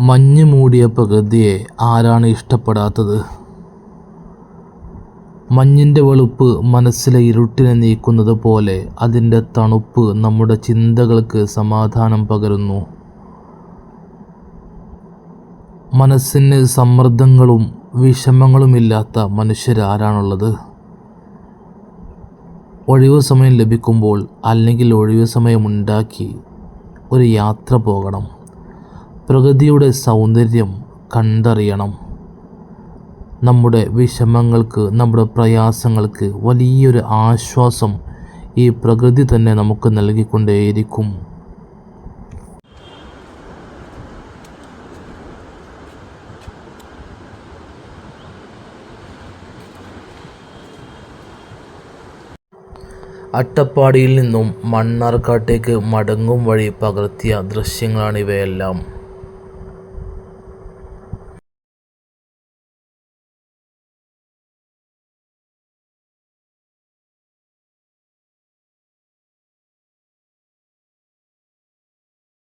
മഞ്ഞ് മൂടിയ പ്രകൃതിയെ ആരാണ് ഇഷ്ടപ്പെടാത്തത്? മഞ്ഞിന്റെ വെളുപ്പ് മനസ്സിലെ ഇരുട്ടിനെ നീക്കുന്നത് പോലെ അതിന്റെ തണുപ്പ് നമ്മുടെ ചിന്തകൾക്ക് സമാധാനം പകരുന്നു. മനസ്സിന് സമ്മർദ്ദങ്ങളും വിഷമങ്ങളുമില്ലാത്ത മനുഷ്യരാരാണുള്ളത് ഒഴിവ് സമയം ലഭിക്കുമ്പോൾ അല്ലെങ്കിൽ ഒഴിവ് സമയമുണ്ടാക്കി ഒരു യാത്ര പോകണം. പ്രകൃതിയുടെ സൗന്ദര്യം കണ്ടറിയണം. നമ്മുടെ വിഷമങ്ങൾക്ക് നമ്മുടെ പ്രയാസങ്ങൾക്ക് വലിയൊരു ആശ്വാസം ഈ പ്രകൃതി തന്നെ നമുക്ക് നൽകിക്കൊണ്ടേയിരിക്കും. അട്ടപ്പാടിയിൽ നിന്നും മണ്ണാർക്കാട്ടേക്ക് മടങ്ങും വഴി പകർത്തിയ ദൃശ്യങ്ങളാണിവയെല്ലാം.